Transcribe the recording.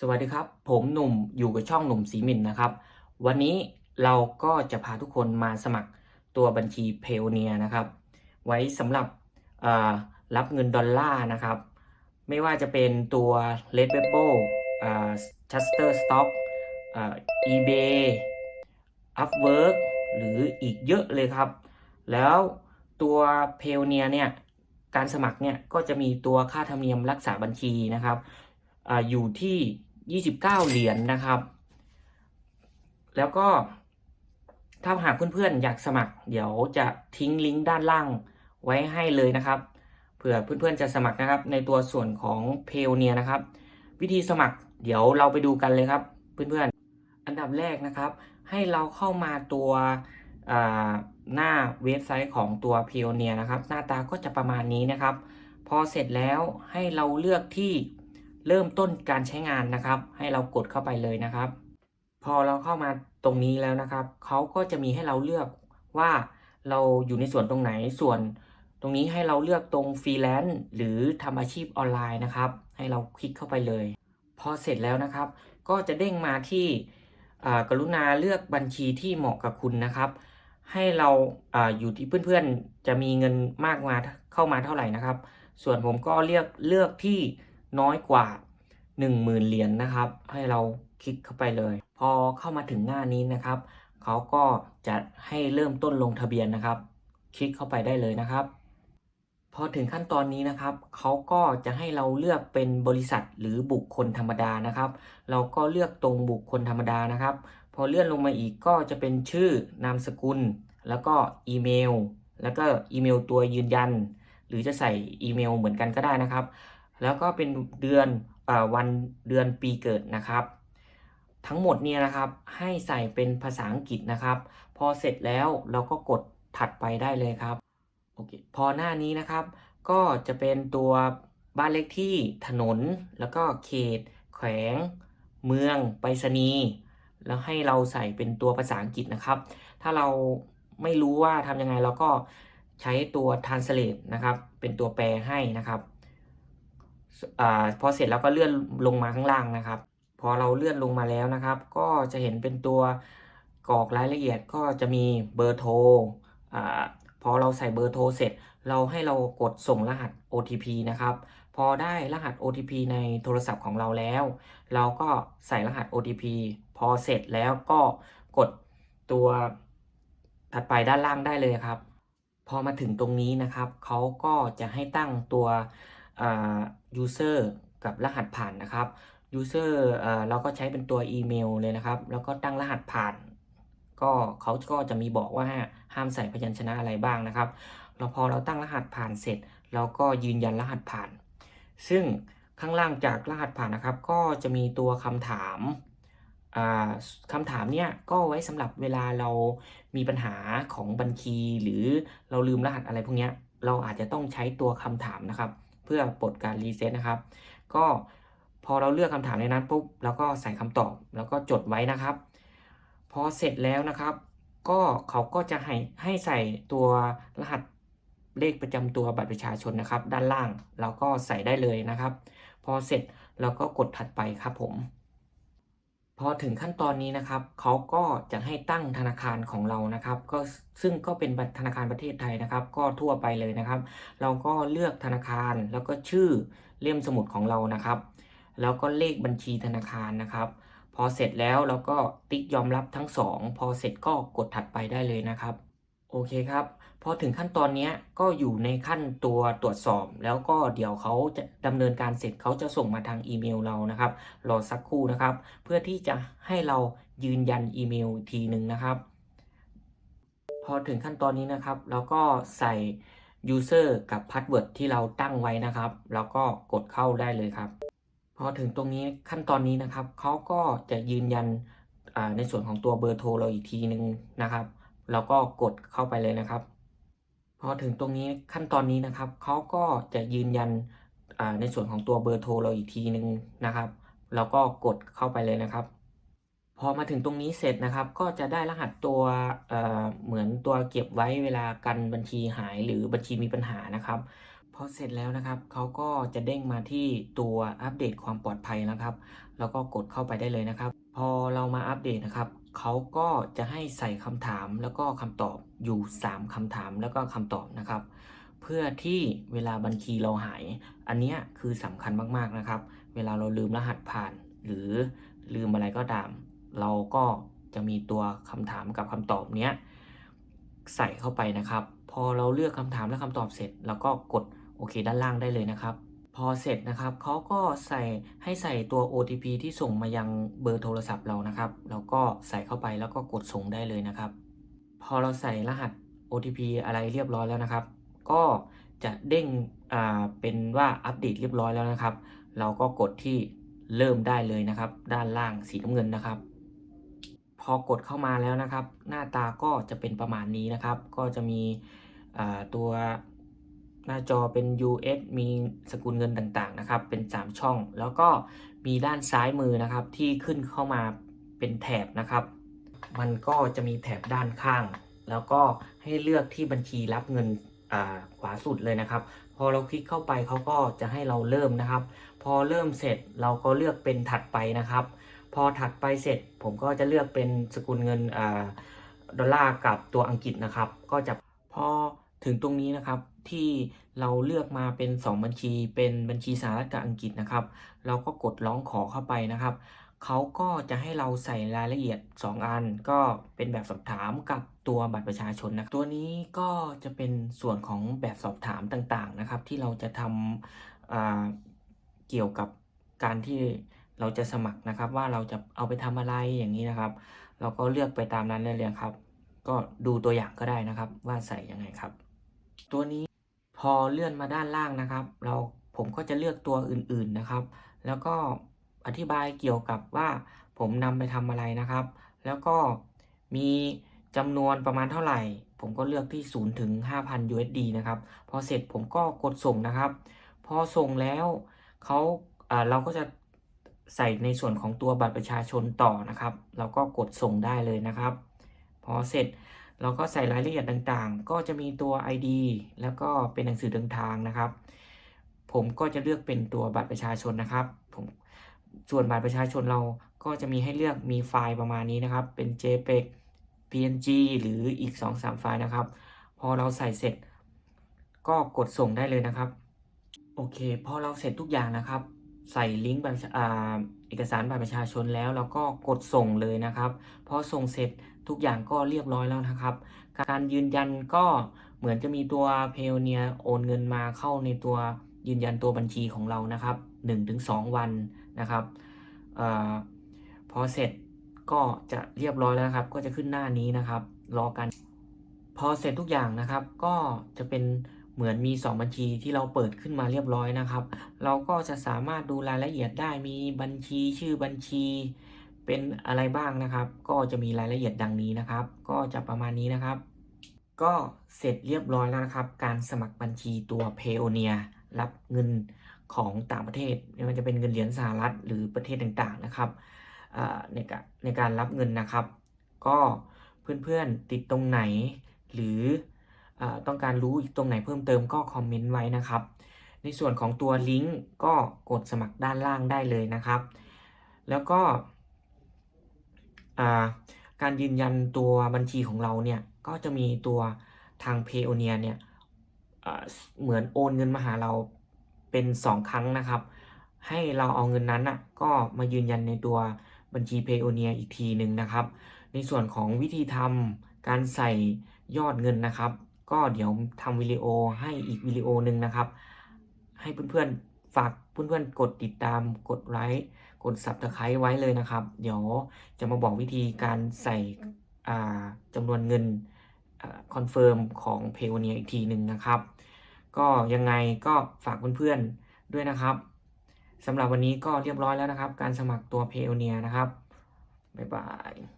สวัสดีครับ ผมหนุ่มอยู่กับช่องหนุ่มสีมินนะครับ วันนี้เราก็จะพาทุกคนมาสมัครตัวบัญชีเพลเนียนะครับ ไว้สำหรับรับเงินดอลลาร์นะครับ ไม่ว่าจะเป็นตัว Red w e b o อ่า Shutterstock อ่า eBay Upwork หรืออีกเยอะเลยครับ แล้วตัวเพลเนียเนี่ยการสมัครเนี่ยก็จะมีตัวค่าธรรมเนียมรักษาบัญชีนะครับออยู่ที่ 29 เหรียญนนะครับ แล้วก็ถ้าหากเพื่อนๆอยากสมัคร เดี๋ยวจะทิ้งลิงก์ด้านล่างไว้ให้เลยนะครับ เผื่อเพื่อนๆจะสมัครนะครับ ในตัวส่วนของเพลเนียนะครับ วิธีสมัครเดี๋ยวเราไปดูกันเลยครับ เพื่อนๆ อันดับแรกนะครับ ให้เราเข้ามาตัวหน้าเว็บไซต์ของตัว p i o n e e r นะครับ หน้าตาก็จะประมาณนี้นะครับ พอเสร็จแล้วให้เราเลือกที่ เริ่มต้นการใช้งานนะครับ ให้เรากดเข้าไปเลยนะครับ พอเราเข้ามาตรงนี้แล้วนะครับเขาก็จะมีให้เราเลือกว่าเราอยู่ในส่วนตรงไหนส่วนตรงนี้ให้เราเลือกตรงฟรีแลนซ์หรือทำอาชีพออนไลน์นะครับ ให้เราคลิกเข้าไปเลย พอเสร็จแล้วนะครับ ก็จะเด้งมาที่กรุณาเลือกบัญชีที่เหมาะกับคุณนะครับ ให้เราออยู่ที่เพื่อนๆ จะมีเงินมากมาเข้ามาเท่าไหร่นะครับ ส่วนผมก็เลือกเลือกที่ น้อยกว่า 10,000 เหรียญนะครับ ให้เราคลิกเข้าไปเลย พอเข้ามาถึงหน้านี้นะครับเขาก็จะให้เริ่มต้นลงทะเบียนนะครับ คลิกเข้าไปได้เลยนะครับ พอถึงขั้นตอนนี้นะครับเขาก็จะให้เราเลือกเป็นบริษัทหรือบุคคลธรรมดานะครับ เราก็เลือกตรงบุคคลธรรมดานะครับ พอเลื่อนลงมาอีกก็จะเป็นชื่อนามสกุล แล้วก็อีเมล แล้วก็อีเมลตัวยืนยัน หรือจะใส่อีเมลเหมือนกันก็ได้นะครับ แล้วก็เป็นเดือนอวันเดือนปีเกิดนะครับ ทั้งหมดเนี่ยนะครับให้ใส่เป็นภาษาอังกฤษนะครับ พอเสร็จแล้วเราก็กดถัดไปได้เลยครับโอเคพอหน้านี้นะครับ ก็จะเป็นตัวบ้านเลขที่ถนน แล้วก็เขต แขวง เมืองไปรษณีย์แล้วให้เราใส่เป็นตัวภาษาอังกฤษนะครับ ถ้าเราไม่รู้ว่าทำยังไงเราก็ใช้ตัว translate นะครับ เป็นตัวแปลให้นะครับ อาพอเสร็จแล้วก็เลื่อนลงมาข้างล่างนะครับ พอเราเลื่อนลงมาแล้วนะครับ ก็จะเห็นเป็นตัวกรอกรายละเอียดก็จะมีเบอร์โทรอาพอเราใส่เบอร์โทรเสร็จ เราให้เรากดส่งรหัส OTP นะครับ พอได้รหัส OTP ในโทรศัพท์ของเราแล้ว เราก็ใส่รหัส OTP พอเสร็จแล้วก็กดตัวถัดไปด้านล่างได้เลยครับ พอมาถึงตรงนี้นะครับ เขาก็จะให้ตั้งตัว user กับรหัสผ่านนะครับ user เอ่อเราก็ใช้เป็นตัวอีเมลเลยนะครับ แล้วก็ตั้งรหัสผ่าน ก็เขาก็จะมีบอกว่าห้ามใส่พยัญชนะอะไรบ้างนะครับแล้วพอเราตั้งรหัสผ่านเสร็จ เราก็ยืนยันรหัสผ่าน ซึ่งข้างล่างจากรหัสผ่านนะครับ ก็จะมีตัวคำถามอ่าคำถามเนี่ยก็ไว้สำหรับเวลาเรามีปัญหาของบัญชี หรือเราลืมรหัสอะไรพวกเนี้ยเราอาจจะต้องใช้ตัวคำถามนะครับ เพื่อปลดการรีเซ็ตนะครับ ก็พอเราเลือกคำถามในนั้นปุ๊บแล้วก็ใส่คำตอบแล้วก็จดไว้นะครับ พอเสร็จแล้วนะครับ ก็เขาก็จะให้ให้ใส่ตัวรหัสเลขประจำตัวบัตรประชาชนนะครับ ด้านล่างเราก็ใส่ได้เลยนะครับ พอเสร็จเราก็กดถัดไปครับผม พอถึงขั้นตอนนี้นะครับเขาก็จะให้ตั้งธนาคารของเรานะครับก็ซึ่งก็เป็นธนาคารประเทศไทยนะครับ ก็ทั่วไปเลยนะครับ เราก็เลือกธนาคารแล้วก็ชื่อเล่มสมุดของเรานะครับ แล้วก็เลขบัญชีธนาคารนะครับ พอเสร็จแล้วเราก็ติ๊กยอมรับทั้งสองพอเสร็จก็กดถัดไปได้เลยนะครับ โอเคครับ อถึงขั้นตอนนี้ก็อยู่ในขั้นตัวตรวจสอบ แล้วก็เดี๋ยวเขาจะดำเนินการเสร็จเขาจะส่งมาทางอีเมลเรานะครับ รอสักครู่นะครับ เพื่อที่จะให้เรายืนยันอีเมลอีกทีหนึ่งนะครับ พอถึงขั้นตอนนี้นะครับเราก็ใส่ user กับ password ที่เราตั้งไว้นะครับ แล้วก็กดเข้าได้เลยครับ พอถึงตรงนี้ขั้นตอนนี้นะครับเขาก็จะยืนยันในส่วนของตัวเบอร์โทรเราอีกทีหนึ่งนะครับเราก็กดเข้าไปเลยนะครับ พอถึงตรงนี้ขั้นตอนนี้นะครับเขาก็จะยืนยันในส่วนของตัวเบอร์โทรเราอีกทีหนึ่งนะครับเราก็กดเข้าไปเลยนะครับ พอมาถึงตรงนี้เสร็จนะครับ ก็จะได้รหัสตัวเเหมือนตัวเก็บไว้เวลากันบัญชีหายหรือบัญชีมีปัญหานะครับพอเสร็จแล้วนะครับเขาก็จะเด้งมาที่ตัวอัปเดตความปลอดภัยนะครับ แล้วก็กดเข้าไปได้เลยนะครับ พอเรามาอัปเดตนะครับ เขาก็จะให้ใส่คำถามแล้วก็คำตอบอยู่ 3คำถามแล้วก็คำตอบนะครับ เพื่อที่เวลาบัญชีเราหาย อันเนี้ยคือสำคัญมากๆนะครับ เวลาเราลืมรหัสผ่าน หรือลืมอะไรก็ตาม เราก็จะมีตัวคำถามกับคำตอบเนี้ยใส่เข้าไปนะครับ พอเราเลือกคำถามและคำตอบเสร็จ แล้วก็กดโอเคด้านล่างได้เลยนะครับ พอเสร็จนะครับเขาก็ใส่ให้ใส่ตัว OTP ที่ส่งมายังเบอร์โทรศัพท์เรานะครับ แล้วก็ใส่เข้าไปแล้วก็กดส่งได้เลยนะครับ พอเราใส่รหัส OTP อะไรเรียบร้อยแล้วนะครับ ก็จะเด้งอ่าเป็นว่าอัปเดตเรียบร้อยแล้วนะครับ เราก็กดที่เริ่มได้เลยนะครับ ด้านล่างสีน้ำเงินนะครับ พอกดเข้ามาแล้วนะครับ หน้าตาก็จะเป็นประมาณนี้นะครับ ก็จะมีอ่าตัว หน้าจอเป็น US มีสกุลเงินต่างๆนะครับ เป็น 3 ช่อง แล้วก็มีด้านซ้ายมือนะครับ ที่ขึ้นเข้ามาเป็นแถบนะครับ มันก็จะมีแถบด้านข้าง แล้วก็ให้เลือกที่บัญชีรับเงินขวาสุดเลยนะครับ พอเราคลิกเข้าไปเขาก็จะให้เราเริ่มนะครับ พอเริ่มเสร็จเราก็เลือกเป็นถัดไปนะครับ พอถัดไปเสร็จผมก็จะเลือกเป็นสกุลเงินอดอลลาร์กับตัวอังกฤษนะครับ ก็จะ ถึงตรงนี้นะครับที่เราเลือกมาเป็น 2 บัญชีเป็นบัญชีสหรัฐกับอังกฤษนะครับ เราก็กดร้องขอเข้าไปนะครับเขาก็จะให้เราใส่รายละเอียด 2 อัน ก็เป็นแบบสอบถามกับตัวบัตรประชาชนนะตัวนี้ก็จะเป็นส่วนของแบบสอบถามต่างๆนะครับ ที่เราจะทำเกี่ยวกับการที่เราจะสมัครนะครับ ว่าเราจะเอาไปทำอะไรอย่างนี้นะครับ เราก็เลือกไปตามนั้นเลยครับ ก็ดูตัวอย่างก็ได้นะครับว่าใส่ยังไงครับ ตัวนี้พอเลื่อนมาด้านล่างนะครับ เราผมก็จะเลือกตัวอื่นๆนะครับ แล้วก็อธิบายเกี่ยวกับว่าผมนำไปทำอะไรนะครับ แล้วก็มีจำนวนประมาณเท่าไหร่ ผมก็เลือกที่ 0 ถึง 5,000 USD นะครับ พอเสร็จผมก็กดส่งนะครับ พอส่งแล้วเขาอ่าเราก็จะใส่ในส่วนของตัวบัตรประชาชนต่อนะครับ เราก็กดส่งได้เลยนะครับ พอเสร็จ เราก็ใส่รายละเอียดต่างๆ ก็จะมีตัว ID แล้วก็เป็นหนังสือเดินทางนะครับ ผมก็จะเลือกเป็นตัวบัตรประชาชนนะครับผมส่วนบัตรประชาชนเราก็จะมีให้เลือกมีไฟล์ประมาณนี้นะครับ เป็น JPEG PNG หรืออีก 2-3 ไฟล์นะครับ พอเราใส่เสร็จ ก็กดส่งได้เลยนะครับ โอเค พอเราเสร็จทุกอย่างนะครับ ใส่ลิงก์บัตรอ่า เอกสารบัตรประชาชนแล้วเราก็กดส่งเลยนะครับ พอส่งเสร็จทุกอย่างก็เรียบร้อยแล้วนะครับ การยืนยันก็เหมือนจะมีตัวเพลเนียโอนเงินมาเข้าในตัวยืนยันตัวบัญชีของเรานะครับ 1-2 วันนะครับอพอเสร็จก็จะเรียบร้อยแล้วครับ ก็จะขึ้นหน้านี้นะครับ รอกัน พอเสร็จทุกอย่างนะครับ ก็จะเป็น เหมือนมี 2 บัญชีที่เราเปิดขึ้นมาเรียบร้อยนะครับ เราก็จะสามารถดูรายละเอียดได้มีบัญชีชื่อบัญชีเป็นอะไรบ้างนะครับ ก็จะมีรายละเอียดดังนี้นะครับ ก็จะประมาณนี้นะครับ ก็เสร็จเรียบร้อยแล้วนะครับ การสมัครบัญชีตัว p a y o n e e r รับเงินของต่างประเทศไม่ว่าจะเป็นเงินเหรียญสหรัฐหรือประเทศต่างๆนะครับในการในการรับเงินนะครับ ก็เพื่อนๆติดตรงไหนหรือ ต้องการรู้อีกตรงไหนเพิ่มเติมก็คอมเมนต์ไว้นะครับ ในส่วนของตัวลิงก์ก็กดสมัครด้านล่างได้เลยนะครับ แล้วก็การยืนยันตัวบัญชีของเราเนี่ยก็จะมีตัวทาง p a y o n e e r เนี่ยเหมือนโอนเงินมาหาเราเป็น 2 ครั้งนะครับ ให้เราเอาเงินนั้นอะก็มายืนยันในตัวบัญชี p a y o n e e r อีกทีหนึ่งนะครับ ในส่วนของวิธีทำการใส่ยอดเงินนะครับ ก็เดี๋ยวทำวิดีโอให้อีกวิดีโอหนึ่งนะครับ ให้เพื่อนๆฝากเพื่อนๆกดติดตามกดไลค์กด Subscribe ไว้เลยนะครับ เดี๋ยวจะมาบอกวิธีการใส่จำนวนเงินคอนเฟิร์มของ p a y o n e e r อีกทีหนึ่งนะครับ ก็ยังไงก็ฝากเพื่อนๆด้วยนะครับสำหรับวันนี้ก็เรียบร้อยแล้วนะครับ การสมัครตัว p a y o n e e r นะครับ บ๊ายบาย